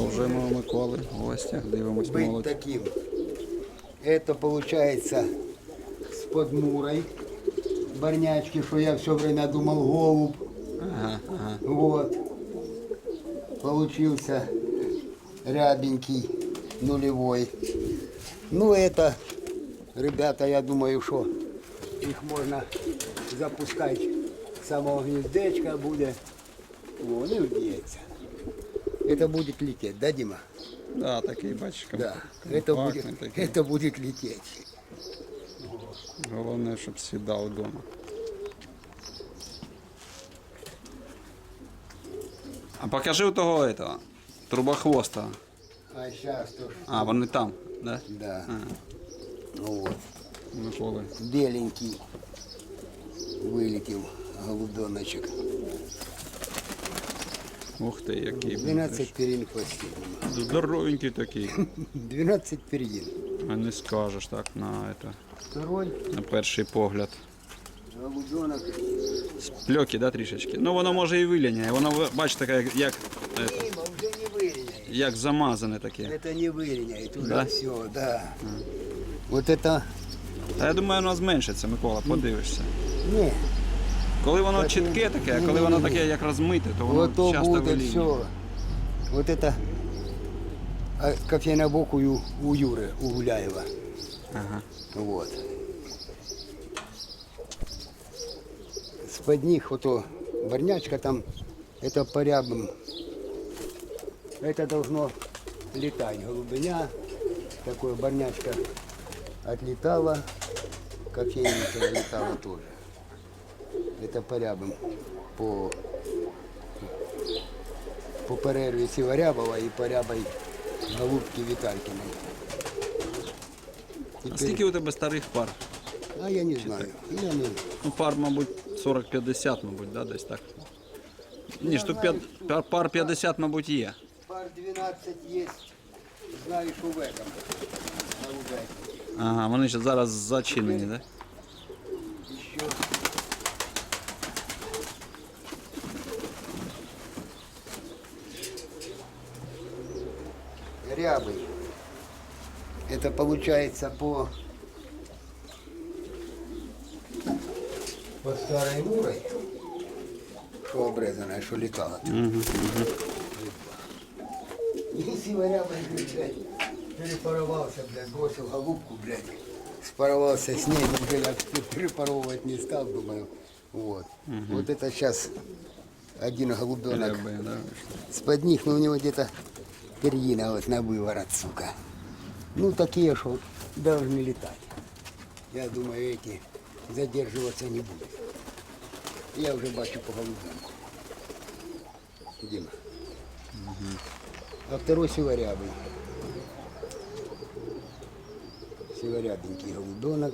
Продовжуємо у Миколи в гостях, дивимось быть молодь. таким. Это получается с подмурой барнячки, что я все время думал голубь. Ага, ага. Вот. Получился рябенький, нулевой. Ну это, ребята, я думаю, что их можно запускать с самого гнездечка будет. О, не вбьется. Это будет лететь, да, Дима? Да, такий, бачиш, Да. Это будет, такий. это будет лететь. Головне, щоб сідав вдома. А покажи у того этого, трубохвоста. А сейчас то, что... А, вони там, да? Да. А, Ну вот. Миколи. Беленький вылетел голубеночек. Ух ти, який. блін, 12 перин в хвосте. ти ж. Здоровенький такий. 12 перин. А не скажеш так на, это, Второй на перший погляд. голубенок. Спльоки, да, трішечки. Ну воно може і виляняє. Воно, ви- бачите, таке, як, як, это, Дима, уже не выреняет. як замазане таке. Это не выреняет уже Да? все, да. Вот это, Та я думаю, воно зменшиться, Микола, подивишся. не, Коли воно Так, чітке таке, а ні, коли ні, воно ні. таке як розмите, то воно вот то часто будет вилінює. все. Вот это а, кофейнобокую у Юры, у Гуляева. Ага. Вот. С-под них вот то барнячка там, это по рябам. Это должно летать. Голубыня, такое барнячка отлетала, кофейника летала тоже. Это по рябам, по, по перерве Сиворябова и по рябой голубки Виталькиной. А скільки у тебе старих пар? а я не знаю. Я не... Ну, пар, мабуть, 40-50, мабуть, да, десь так. Ні, штук 5, пар, пар 50, мабуть, є. Пар 12 есть, знаю, что в этом. Ага, вони ще зараз зачинені, да? Рябый. Это получается по по старой мурой, что обрезанная, что летала. Если рябый, блядь, перепаровался, блядь, бросил голубку, блядь, спаровался с ней, я перепаровывать не стал, думаю, вот. Вот это сейчас один голубенок Рябе, да? с-под них, но у него где-то перьина вот на выворот, сука. Ну, такие, что должны летать. Я думаю, эти задерживаться не будут. Я уже бачу по голубенку. Дима. А второй сиворябый. Сиворябенький голубенок.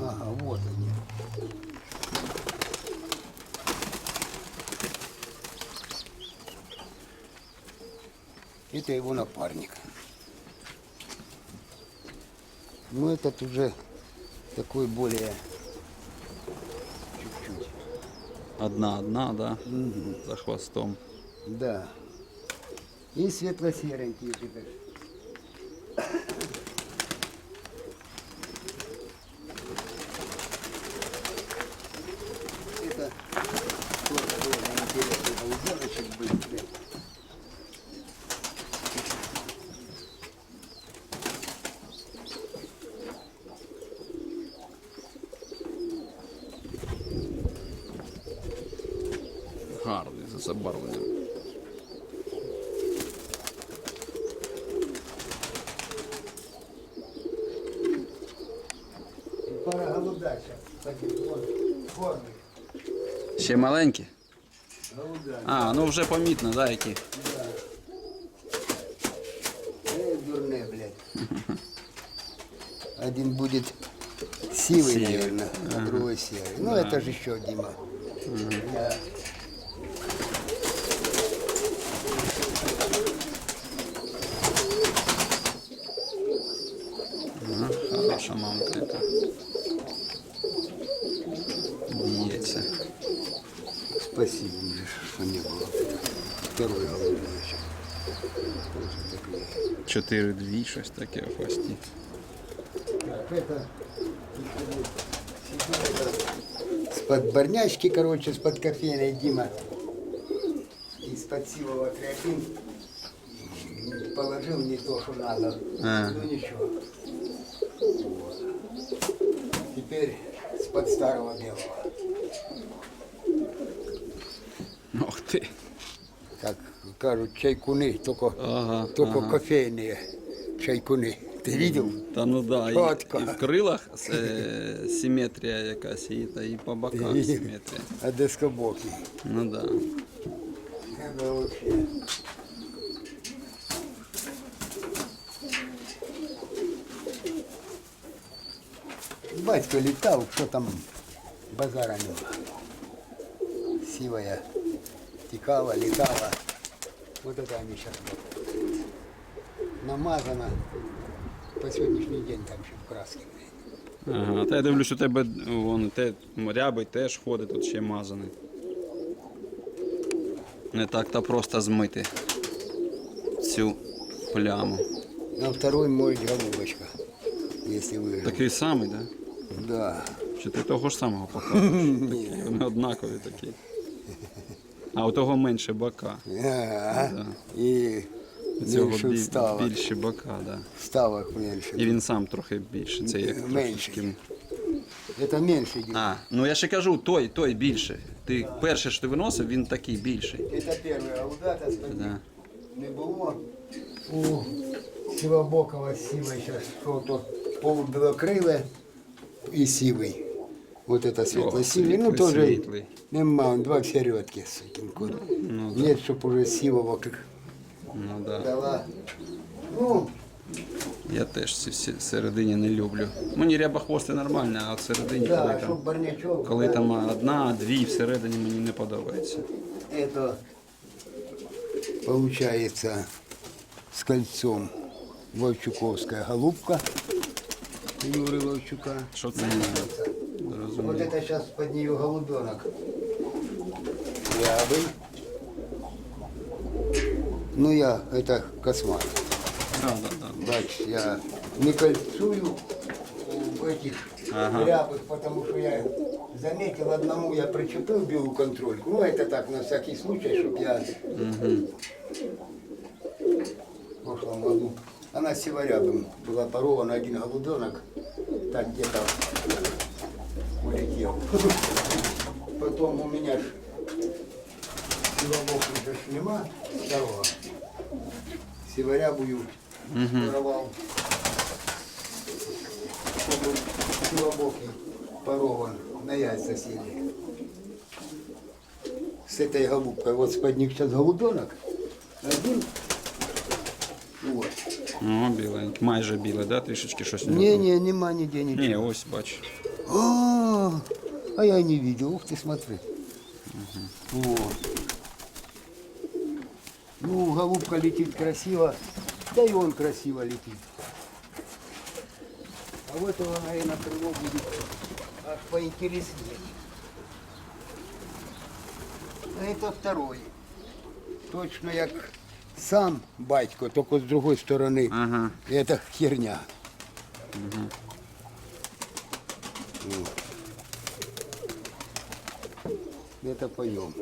Ага, вот они. Это его напарник. Ну, этот уже такой более чуть-чуть. Одна-одна, да? За хвостом. Да. И светло-серенький. Это тоже интересный Гарний за забарвленням. И пара голубя сейчас. Пойдет. Вон, формы. Ще маленькі? Голубя. А, ну вже помітно, да, які. Да. Э, дурне, блядь. Один будет сивый, Сивый. наверное, а другой серый. Ну, это же еще Дима. Я- 4-2, щось таке в хвості. З-под барнячки, коротше, з-под кофейної Діма. І з-под сілого кряпін положив не то, що треба. А. Ну нічого. Тепер з-под старого білого. Ох ти. Как кажут, чайкуны, только, Ага, только ага. кофейные чайкуны. Ты видел? Та ну да, і, Чотко. і в крилах е, симетрія якась, і, та і по боках симетрія. А дескобоки. Ну да. Это вообще. Батько летал, что там базара нема. Сивая текала, летала. Вот это они сейчас намазано. По сегодняшний день там еще в краске. Ага, та я дивлюсь, у тебе вон, те, рябий теж ходить, тут ще мазаний. Не так то просто змити цю пляму. На второй моет голубочка, если вы. Такий самий, да? Да. Чи ти того ж самого показуєш? Такі, вони однакові такі. А у того менше бока. Ага. И У цього меньше бі- вставок. більші бока, да. Вставок меньше. І він сам трохи більше. Це як Менший. трошечки. Это меньше идет. А, ну я ще кажу, той, той більше. Ти перше, що ти виносив, він такий більший. Это первая аудата, Да. не было. У Сивобокова сивой сейчас что-то полубелокрылое и сивый. Вот это светло-сивый. Ну, світлий, тоже світлий. нема, он два в середке, сукин кот. Ну, Нет, чтоб уже сивого как Ну да. дала. Ну, Я теж ці всі середині не люблю. Мені рябохвости нормально, а от середині, коли да, там, чтоб барнячок. коли да, там одна, дві всередині мені не подобається. Это получается с кольцом Вовчуковская голубка Юры Вовчука. Що це? Вот Розумію. это сейчас под нее голубенок. Рябый. Ну я, это космат. Да, да, да. Бач, я не кольцую у этих Ага. рябых, потому что я заметил одному, я причепил белую контрольку. Ну это так, на всякий случай, чтобы я в прошлом году. Она сиворябым была порована один голубенок, так где-то улетел. Потом у меня ж сиволока же ж нема второго. Сиворябую воровал. Чтобы сивобокий порован на яйца сели. С этой голубкой. Вот с них сейчас голубенок. Один. Вот. О, біленький. Майже біле, да? Трішечки щось. Не, не, нема нигде ничего. Ні, ось бач. А, а я не видел. Ух ты, смотри. Вот. Ну, голубка летит красиво, да и он красиво летит. А вот его, наверное, крыло будет аж поинтереснее. А это второй. Точно як сам батько, только с другой стороны. Ага. Это херня. Вот. Это поем.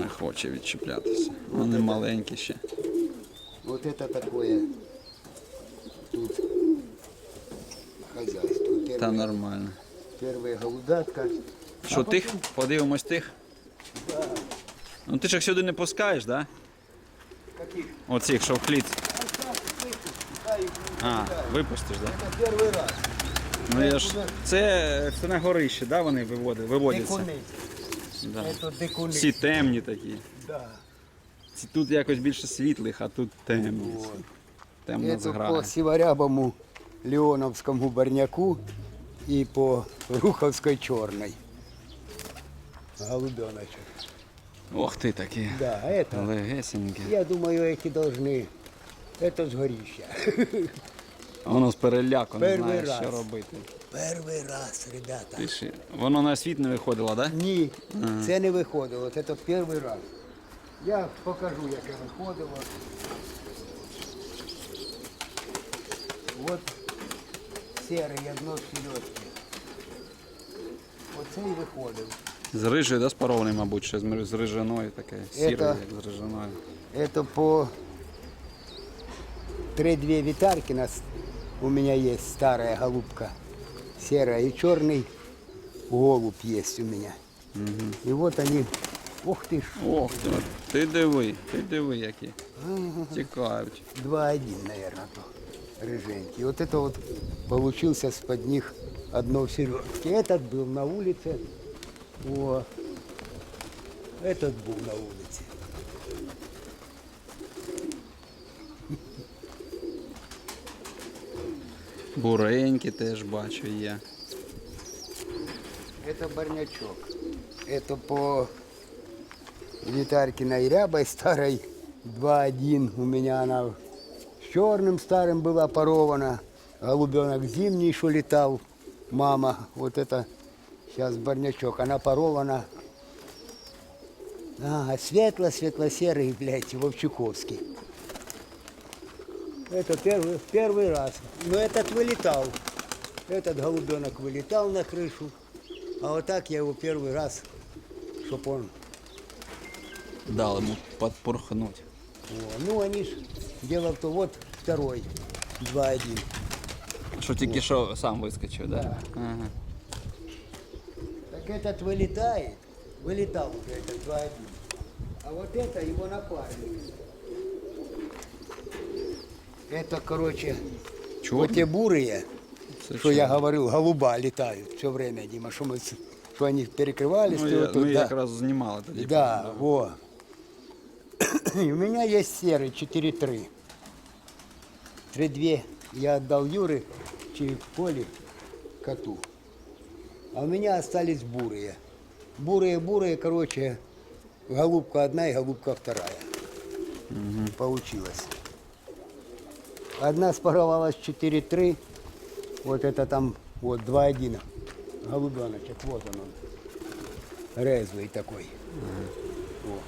Не хоче відчіплятися. Вони маленькі ще. Вот это такое тут хозяйство. Та нормально. первая голубятка. Що, тих? Подивимось тих. Ну ти ж їх сюди не пускаєш, да? Каких? Оцих, що в кліт. Да, их А, випустиш, да? это первый раз. Ну я ж. Це, це на горище, да, вони виводять, виводяться. Дикуни. Да. Это дикуни. Всі темні такі. Да. Ці Тут якось більше світлих, а тут темні. Вот. Темна Это зграя. по сиворябому Леоновскому барняку и по Руховской черной. Голубеночек. Ох ти такі. Да, это, Легесенькі. я думаю, эти должны, это с горища. А Воно з переляку не Перший знає, раз. що робити. Перший раз, ребята. Ти ж- Воно на світ не виходило, так? Да? Ні, це не виходило. Це перший раз. Я покажу, як я виходило. От серий одно селедки. Оце і виходив. З рижею, да, спарований, мабуть, ще з мир- з рижаною таке. Сіре, Это- як з рижаною. Это по 3-2 витарки нас, у меня есть старая голубка, серая и черный голубь есть у меня. И вот они, ух ты ж, Ох ти, ти диви, ти диви які. Тікають. 2-1, наверное, то, рыженький. Вот это вот получился с-под них одно в середке. Этот был на улице, о, этот был на улице. Буренькі теж бачу є. Это барнячок. Это по Витарькиной рябой старой 2-1. У меня она с черным старым была порована. Голубенок зимний, что летал. Мама, вот это сейчас барнячок. Она порована. А, светло-светло-серый, блядь, Вовчуковский. Это первый, первый раз. Но этот вылетал. Этот голубенок вылетал на крышу. А вот так я его первый раз, чтоб он... Дали йому подпорхнути. О, ну, они ж... Дело в том, вот второй, 2-1. Що тільки що сам вискочив, так? Да? Да. Ага. Так этот вылетает, вылетал уже этот 2-1. А вот это его напарник. Это, короче, вот те бурые, Це что я говорил, голуба летают все время, Дима, что, мы, что они перекрывались. Ну, я, вот тут, ми да. якраз знімали тоді. Да, во. И у меня есть серый 4-3. 3-2 я отдал Юре, чи Коле, коту. А у меня остались бурые. Бурые-бурые, короче, голубка одна и голубка вторая. Получилось. Одна спаровалась 4-3. Вот это там, вот 2-1. Голубеночек, вот он он. Резвый такой. О.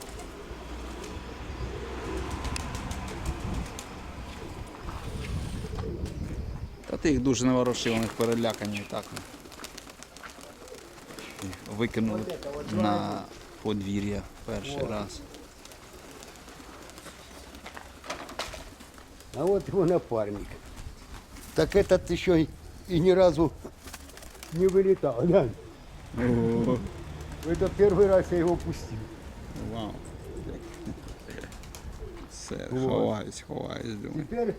Та ти їх дуже не ворушив, вони перелякані і так. Їх Викинули на подвір'я перший раз. А вот его напарник. Так этот еще и, ни разу не вылетал. Да? Это первый раз я его пустил. Вау. Все, Вот. ховаюсь, ховаюсь, думаю. Теперь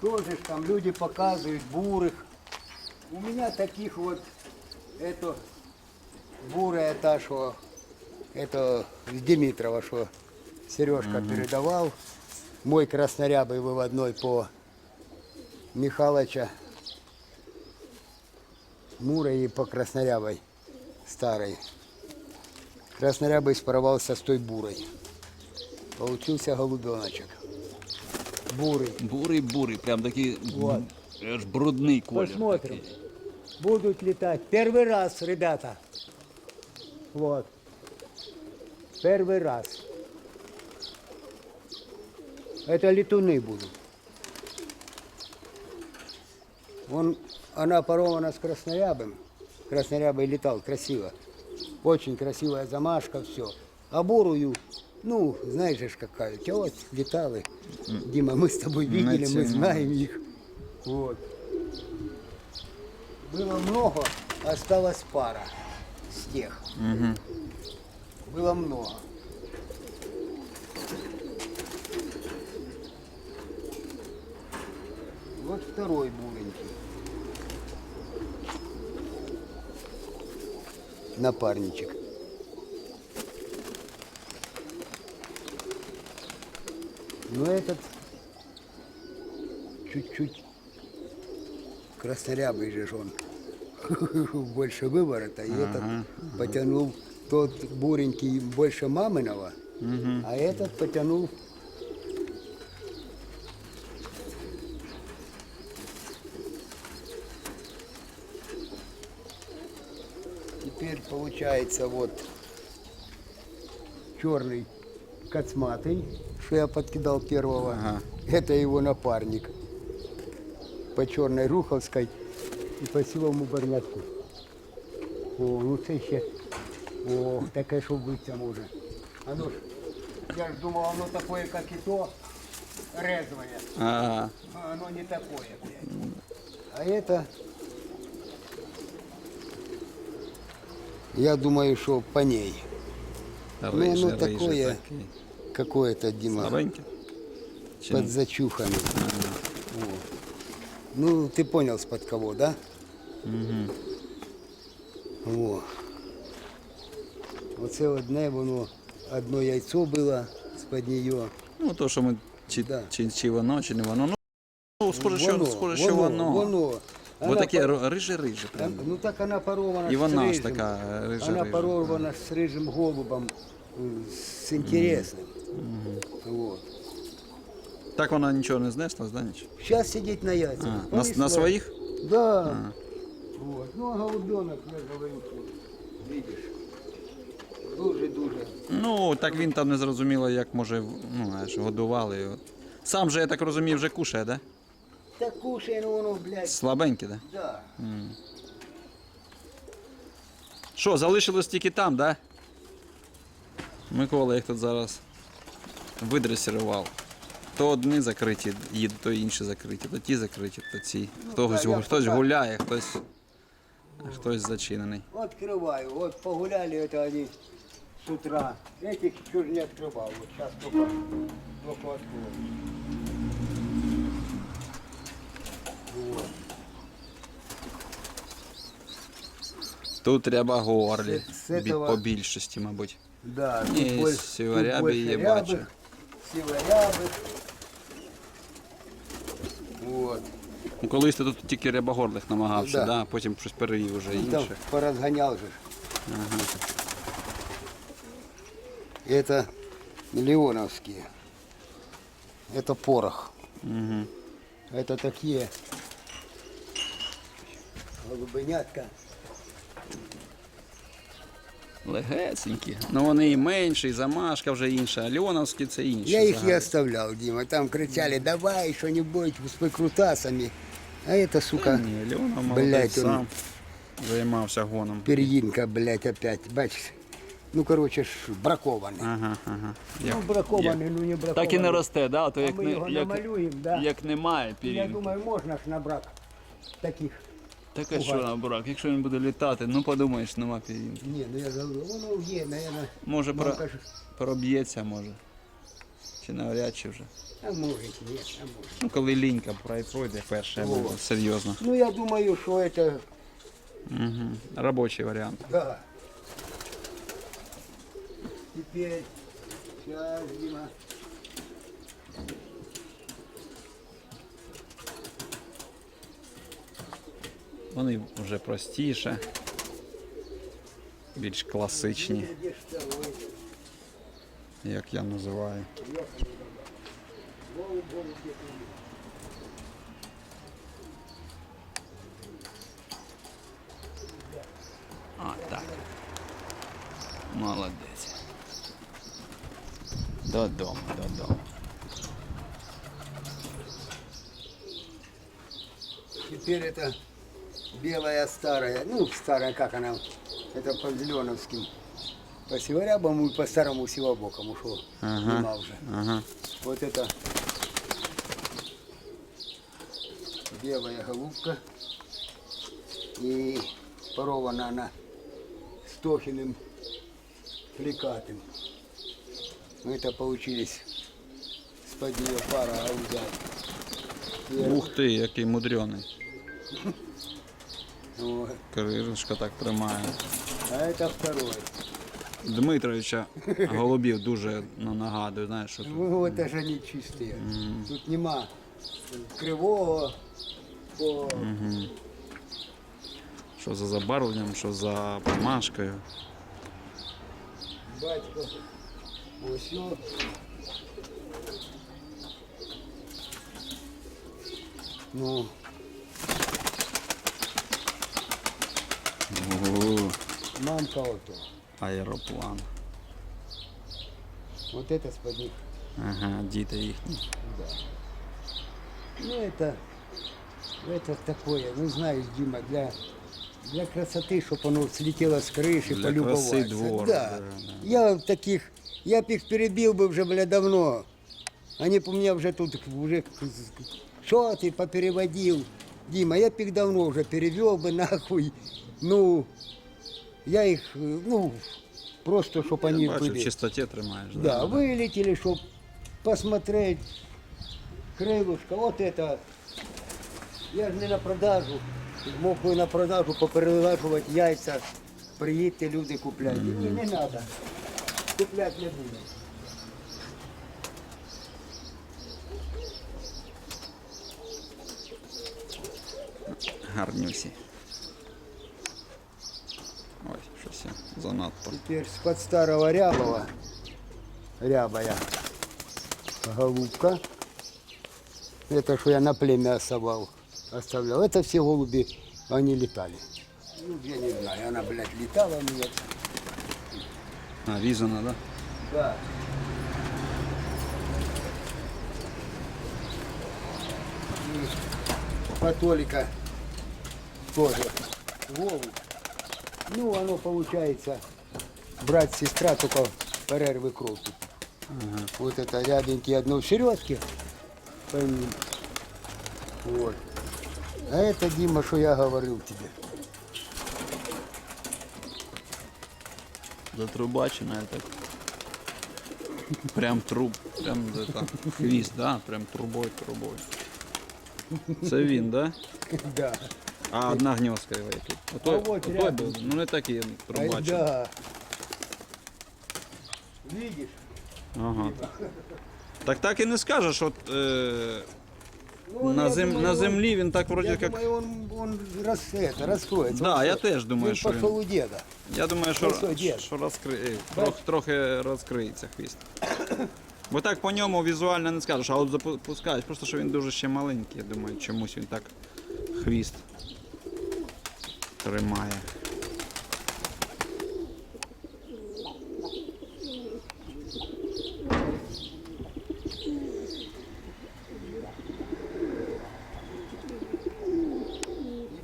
тоже там люди показывают бурых. У меня таких вот, это бурая та, что это с Димитрова, что Сережка передавал. Мой краснорябый выводной по Михалыча Мура и по краснорябой старой. Краснорябый споровался с той бурой. Получился голубеночек. Бурый. Бурий, бурий, прям такий Вот. аж брудний колір. Посмотрим. такий. Будут летать. Первый раз, ребята. Вот. Первый раз. Это летуны будут. Он, она порована с краснорябым. Краснорябый летал красиво. Очень красивая замашка, все. А бурую, ну, знаешь же какая. У тебя вот леталы. Дима, мы с тобой видели, мы Натянул. знаем их. Вот. Было много, осталась пара с тех. Было много. Вот второй буленький. Напарничек. Но этот чуть-чуть краснорябый же он. больше выворота. И этот потянул тот буренький больше маминого, а этот потянул Получается, вот черный кацматий, что я подкидал первого. Ага. Це його напарник. По чорній Руховській и по силовому Бернятку. О, ну це ще. О, таке, що вбитися а може. А ну я ж думал, воно такое как и то, резвое. Ага. А воно не такое. блядь. А это Я думаю, что по ней. Рижий, ну, рижий такое. такий. Какое-то, Дима, ні? подзачуханный. О. Ну, ты понял, с-под кого, да? Мгм. О. Оце одне, воно, одно яйцо було з-під нього. Ну, то, що ми чи, Да. чи, чи воно, чи не воно. Ну, схоже, що, схоже, що воно. воно. Бо Вона таке по- прям. Ну так вона порована І з вона ж рижим. така рижа Вона рижа. порована з рижим голубом, е, з інтересним. Вот. Так вона нічого не знесла, да, нічого? Сейчас сидеть на яйцах. А, на, на своїх? Да. Вот. Ну, а голубенок, я говорю, що, видиш, дуже-дуже. Ну, так він там не зрозуміло, як може, ну, знаєш, годували його. Сам же, я так розумію, вже кушає, да? Та кушає, ну воно, блядь, Слабенький, да? да. Що, залишилось тільки там, да? Микола їх тут зараз видресірував. То одні закриті, їдуть, то інші закриті, то ті закриті, то ці. Хтось, так, я хтось пока- гуляє, хтось, а хтось зачинений. Открываю. Вот погуляли это они с утра. Этих чуть не открывал. Вот сейчас только, только открою. Тут треба горлі, З- з бі- этого- по більшості, мабуть. Да, Ні, тут боль- сиворябі тут больше є, рябых, бачу. Сиворябых. Вот. Ну, колись ти тут тільки рябогорлих намагався, Да. да. потім щось переїв уже Ну, Там інше. поразгонял же. Это леоновские. Это порох. Угу. Это такие голубенятка. Легесенькі. Ну вони і менші, і замашка вже інша, а леоновські це інші. Я их взагалі. и оставлял, Дима. Там кричали, давай что-нибудь с выкрутасами. А это, Та сука, Ні, Леонов молодець Блядь, он- сам займався гоном. перьинка, блядь, опять. Бачишь? Ну, короче, ж, бракованный. Ага, ага. Ну, бракованный, ну не бракованный. Так і не росте, да? То А як, ми не, його як, намалюємо, да. як немає Я пірінки. думаю, можна ж на брак таких. Так а що на брак? Якщо він буде літати, ну подумаєш, нема пірінки. Ні, ну я говорю, воно є, наверное. Може про, Мамка ж, проб'ється, може. Чи навряд чи вже. а може, ні, а може. Ну коли лінька прой- пройде перше, буде серйозно. Ну, я думаю, що это, Угу. Робочий варіант. да. Теперь, сейчас, Дима. Вони вже простіше, більш класичні, як я називаю. А, так. Молодець. Додому, додому. Теперь это белая старая, ну старая, как она, это по Зеленовским, по Северябому и по старому Сивобокому, что Ага. нема уже. Ага. Вот это белая голубка и порована она с Тохиным фликатым. Ну, это получились с-под нее пара аузят. И Ух ти, який мудрений. вот. Кришка так тримає. А это второй. Дмитровича голубів дуже ну, нагадую, знаєш, що тут. Ну, это же они чистые. Тут нема кривого, по... Що за забарвленням, що за помашкою. батько. Ось о. Ну, Ого. Мамка ото. Аероплан. Вот это с-под них. Ага, діти їхні. Ну это, это такое, ну знаешь, Дима, для, для красоты, чтобы оно слетело с крыши, Для полюбоваться. краси двор, Да. да, да. Я в таких, я б их перебил бы уже, бля, давно. Они бы у меня уже тут, уже, что ты попереводил? Дима, я б их давно уже перевел бы нахуй. Ну, я их, э, ну, просто, чтобы они Бачу, в были. чистоті тримаєш. Да, вылетели, чтобы посмотреть. Крылышко, вот это. Я же не на продажу. Мог би на продажу поперелажувати яйця. Приїдьте, люди купляйте. Ні, не треба. Купляти не буду. Гарнюсі. Ой, Я занадто. Теперь с-под старого рябова, рябая голубка. Это что я на племя оставал, оставлял. Это все голуби, они летали. Ну, я не знаю, она, блядь, летала у меня. А, різана, да? Да. И Католика тоже. Вову. Ну, оно получается брат-сестра, только перервы кровь. тут. Вот это рябенькие одно в середке. по ним. Вот. А это, Дима, что я говорил тебе. Затрубачена так. Прям труб, прям это, хвіст, да? Прям трубой, трубой. Це він, да? Да. А одна гньозка його тут. А от отой рядом. був, ну не Ай, трубачений. да. Видишь? Ага. Так так і не скажеш, от е, Ну, на, зем, думаю, на землі він так вроді Я як. думаю, он, он рас, это, раскроется. Да, Он я теж думаю, он що пошел він. у деда. Я думаю, що, що, що розкри... е, трох, трохи розкриється хвіст. Бо так по ньому візуально не скажеш, а от запускаєш, просто що він дуже ще маленький, я думаю, чомусь він так хвіст тримає.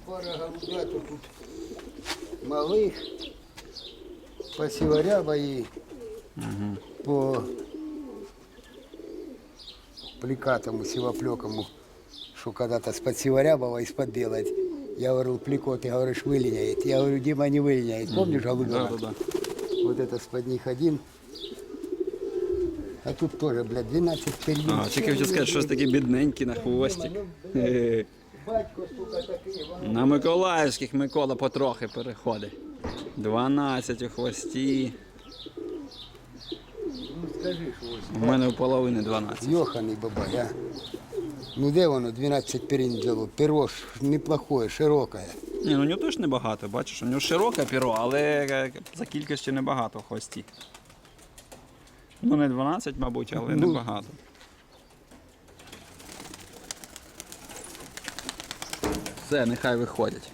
Голубяток тут малых, по сиворяба и по пликатому, сивоплекому, что когда-то с-под сиворябова из-под делать. Я говорил, плико, ты говоришь, вылиняет. Я говорю, Дима не вылиняет. Помнишь, Да, голубенок? да, да. Вот это с-под них один. А тут тоже, блядь, 12 перьев. А, тільки хотів сказати, щось таке бідненьке на хвості. Хе-хе. Батько столько такие, воно На Миколаївських Микола потрохи переходить. 12 у хвості. Ну скажи, що ось. У мене у половини 12. Йоханий бабай, а. Ну де воно 12 перин взяло? Перо ж неплохое, широке. Ні, ну у нього теж небагато, бачиш, у нього широке перо, але е, за кількістю небагато в хвості. Ну не 12, мабуть, але Ну. небагато. Все, нехай виходять.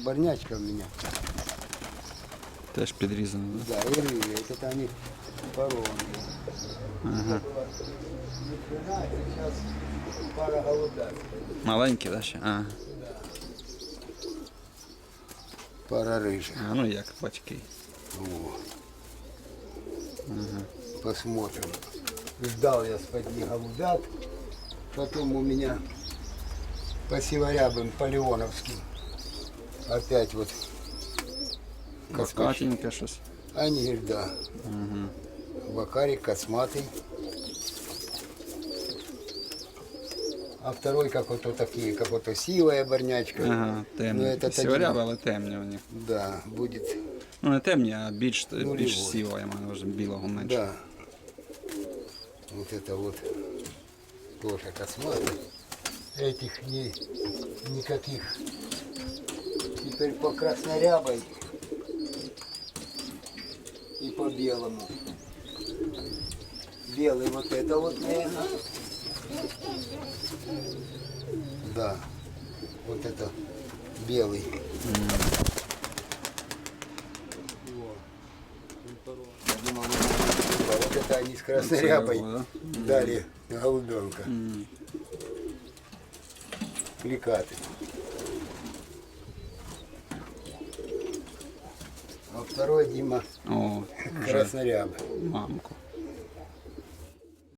Вот еще барнячка у меня. Теж підрізано. да? Да, и рыли. Это они порванные. Ага. сейчас пара голубят. Маленькі, да, ще? А, Пара рыжих. а, ну як батьки. Во. Посмотрим. Ждал я с-под них голубят. Потом у меня по сиворябым, по Леоновским. Опять вот космач. Каскатеньке щось. Они говорят, да. Вакарик косматый. А второй как вот такие, как вот сивая барнячка. Ага, Ну, темні. это Сіворяби, один. але темні у них. Да, будет. Ну не темні, а більш, Ну, більш лівої. сіва, я маю на увазі, білого менше. Да. Вот это вот тоже косматый. Этих не, никаких. Теперь по краснорябой. и по белому. Белый вот это вот, наверное. Да, вот это белый. Думал, вот это они с красной рябой его, дали голубенка. Кликаты. Второй Дима О, краснорябый. мамку.